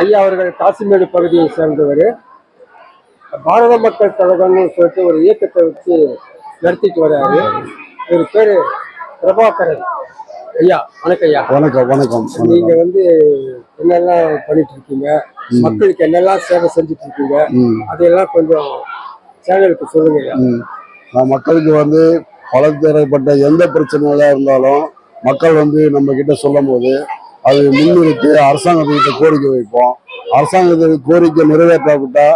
ஐயா அவர்கள் காசிமேடு பகுதியை சேர்ந்தவர். பாரத மக்கள் கழகம்னு சொல்லிட்டு ஒரு இயக்கத்தை வச்சு நடத்திட்டு வர்றாரு இவர் பேரு பிரபாகரன். ஐயா வணக்கம் ஐயா. வணக்கம் வணக்கம் நீங்க வந்து என்னெல்லாம் பண்ணிட்டு இருக்கீங்க? மக்களுக்கு என்னெல்லாம் சேவை செஞ்சுட்டு இருக்கீங்க? அதையெல்லாம் கொஞ்சம் சேனலுக்கு சொல்லுங்க ஐயா. நான் மக்களுக்கு வந்து பலதரப்பட்ட எந்த பிரச்சனைகளா இருந்தாலும் மக்கள் வந்து நம்ம கிட்ட சொல்லும் போது அது முன்னிறுத்தி அரசாங்கத்துக்கிட்ட கோரிக்கை வைப்போம். அரசாங்கத்துக்கு கோரிக்கை நிறைவேற்றப்பட்டால்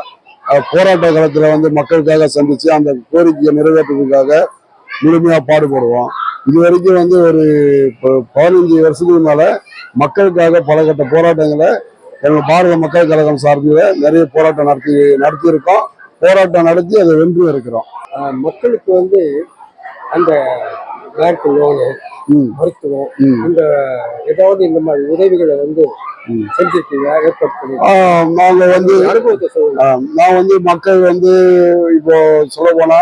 போராட்ட காலத்தில் வந்து மக்களுக்காக சந்திச்சு அந்த கோரிக்கையை நிறைவேற்றுறதுக்காக முழுமையாக பாடுபடுவோம். இது வரைக்கும் வந்து ஒரு ப- பதினஞ்சு வருஷத்துக்கு மேல மக்களுக்காக பல கட்ட போராட்டங்களை எங்கள் பாரத மக்கள் கழகம் சார்பில் நிறைய போராட்டம் நடத்தி நடத்தியிருக்கோம். போராட்டம் நடத்தி அதை வென்று இருக்கிறோம். மக்களுக்கு வந்து அந்த பேங்க் லோனு மருத்துவம். இந்த ஏதாவது இந்த மாதிரி உதவிகளை வந்து ம். செஞ்சிருக்கீங்க ஏற்படுத்தி ஆஹ் நாங்க வந்து நான் வந்து மக்கள் வந்து இப்போ சொல்ல போனா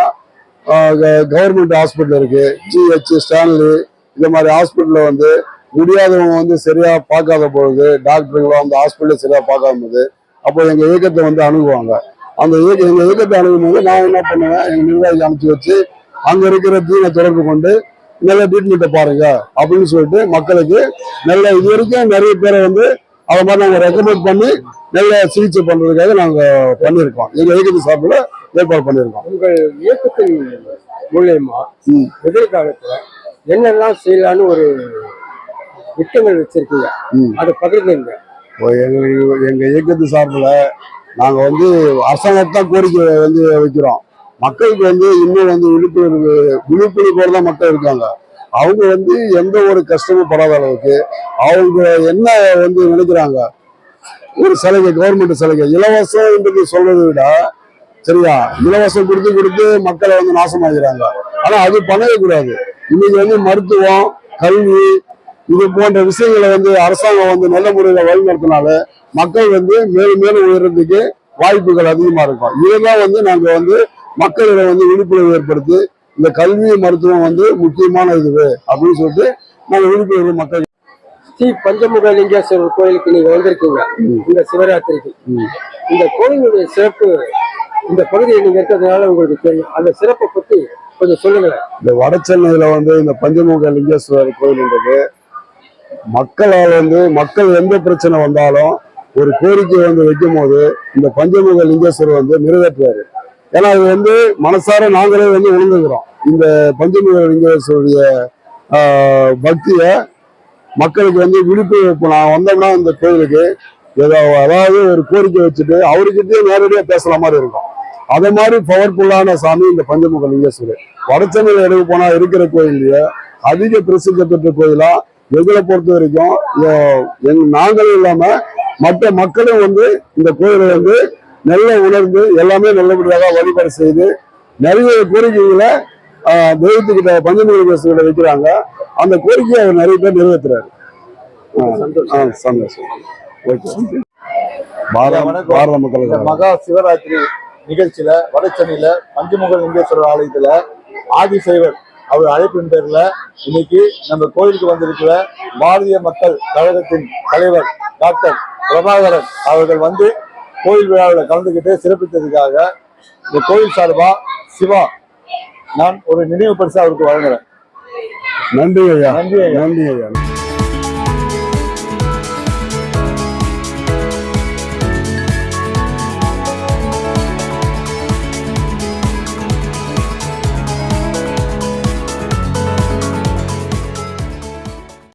கவர்மெண்ட் ஹாஸ்பிட்டல் இருக்கு. ஜிஹெச் ஸ்டான்லி இந்த மாதிரி ஹாஸ்பிட்டல்ல வந்து முடியாதவங்க வந்து சரியா பார்க்காத பொழுது டாக்டருங்களும் அந்த ஹாஸ்பிட்டல் சரியா பார்க்காத போது அப்போ எங்க இயக்கத்தை வந்து அணுகுவாங்க. அந்த இயக்க எங்க இயக்கத்தை அணுகும் போது நான் என்ன பண்ணுவேன் எங்க நிர்வாகி அனுப்பிச்சு வச்சு அங்க இருக்கிற தீனை தொடர்பு கொண்டு நல்ல ட்ரீட்மெண்ட்டை பாருங்க அப்படின்னு சொல்லிட்டு மக்களுக்கு நல்ல இது வரைக்கும் நிறைய பேரை வந்து அதை மாதிரி நாங்கள் ரெக்கமெண்ட் பண்ணி நல்ல சிகிச்சை பண்றதுக்காக நாங்க பண்ணியிருக்கோம். எங்க இயக்கத்து சார்பில் ஏற்பாடு பண்ணியிருக்கோம். உங்கள் இயக்கத்தின் மூலியமா. எதிர்காலத்துல என்னெல்லாம் செய்யலாம்னு ஒரு திட்டங்கள் வச்சிருக்கீங்க. அதை பகிர்ந்துங்க. இப்போ எங்க எங்க இயக்கத்து சார்பில் நாங்க வந்து அரசாங்கத்தை தான் கோரிக்கை வந்து வைக்கிறோம். மக்களுக்கு வந்து இன்னும் வந்து விழிப்புணர்வு விழிப்புணர்வோடு தான் மக்கள் இருக்காங்க. அவங்க வந்து எந்த ஒரு கஷ்டமும் படாத அளவுக்கு அவங்க என்ன வந்து நினைக்கிறாங்க? ஒரு சலுகை கவர்மெண்ட் சலுகை இலவசம் என்று சொல்றதை விட சரியா? இலவசம் கொடுத்து கொடுத்து மக்களை வந்து நாசமாகிறாங்க ஆனா அது பண்ணவே கூடாது. இன்னைக்கு வந்து மருத்துவம் கல்வி இது போன்ற விஷயங்களை வந்து அரசாங்கம் வந்து நல்ல முறையில் வழிநடத்தினால மக்கள் வந்து மேலும் மேலும் உயர்றதுக்கு வாய்ப்புகள் அதிகமா இருக்கும். இதுதான் வந்து நாங்க வந்து மக்களிடம் வந்து விழிப்புணர்வு ஏற்படுத்தி இந்த கல்வி மருத்துவம் வந்து முக்கியமான இதுவு அப்படின்னு சொல்லிட்டு நாங்க விழிப்புணர்வு மக்கள் ஸ்ரீ பஞ்சமுக லிங்கேஸ்வரர் கோயிலுக்கு நீங்க வந்திருக்கீங்க. இந்த சிவராத்திரிக்கு. இந்த கோயிலுடைய சிறப்பு இந்த பகுதியில் நீங்க இருக்கிறதுனால உங்களுக்கு தெரியும். அந்த சிறப்பை பத்தி கொஞ்சம் சொல்லுங்களேன். இந்த வட சென்னையில வந்து இந்த பஞ்சமுக லிங்கேஸ்வரர் கோயில்ன்றது மக்களால் வந்து மக்கள் எந்த பிரச்சனை வந்தாலும் ஒரு கோரிக்கை வந்து வைக்கும் போது இந்த பஞ்சமுக லிங்கேஸ்வரர் வந்து நிறைவேற்றுவாரு. ஏன்னா அது வந்து மனசார நாங்களே வந்து உணர்ந்துக்கிறோம். இந்த பஞ்சமுக லிங்கேஸ்வருடைய பக்திய மக்களுக்கு வந்து விழிப்புணர்வு நான் வந்தோம்னா இந்த கோயிலுக்கு ஏதோ அதாவது ஒரு கோரிக்கை வச்சுட்டு அவர்கிட்டயே நேரடியாக பேசுகிற மாதிரி இருக்கும். அதே மாதிரி பவர்ஃபுல்லான சாமி இந்த பஞ்சமுக லிங்கேஸ்வரர் வடச்சென்னையில் எடுக்க போனால் இருக்கிற கோயில்லையே அதிக பிரசித்தி பெற்ற கோயிலா எங்களை பொறுத்த வரைக்கும் எங் நாங்களும் இல்லாமல் மற்ற மக்களும் வந்து இந்த கோயிலை வந்து நல்ல உணர்ந்து எல்லாமே நல்லபடியாக வழிபாடு செய்து நிறைய கோரிக்கைகளை தெய்வத்துக்கிட்ட பஞ்சமுக லிங்கேஸ்வரர் வைக்கிறாங்க. அந்த கோரிக்கையை அவர் நிறைய பேர் நிறைவேற்றுறாரு. சந்தோஷம். ஓகே. பாரத வணக்கம். பாரத மக்கள் இந்த மகா சிவராத்திரி நிகழ்ச்சியில வடசென்னையில பஞ்சமுக லிங்கேஸ்வரர் ஆலயத்துல ஆதிசைவர் அவர் அழைப்பின் பேர்ல இன்னைக்கு நம்ம கோயிலுக்கு வந்திருக்கிற பாரதிய மக்கள் கழகத்தின் தலைவர் டாக்டர் பிரபாகரன் அவர்கள் வந்து கோயில் விழாவில் கலந்துக்கிட்டு சிறப்பித்ததுக்காக இந்த கோயில் சார்பா சிவா நான் ஒரு நினைவு பரிசு அவருக்கு வழங்குறேன். நன்றி ஐயா. நன்றி ஐயா. நன்றி ஐயா.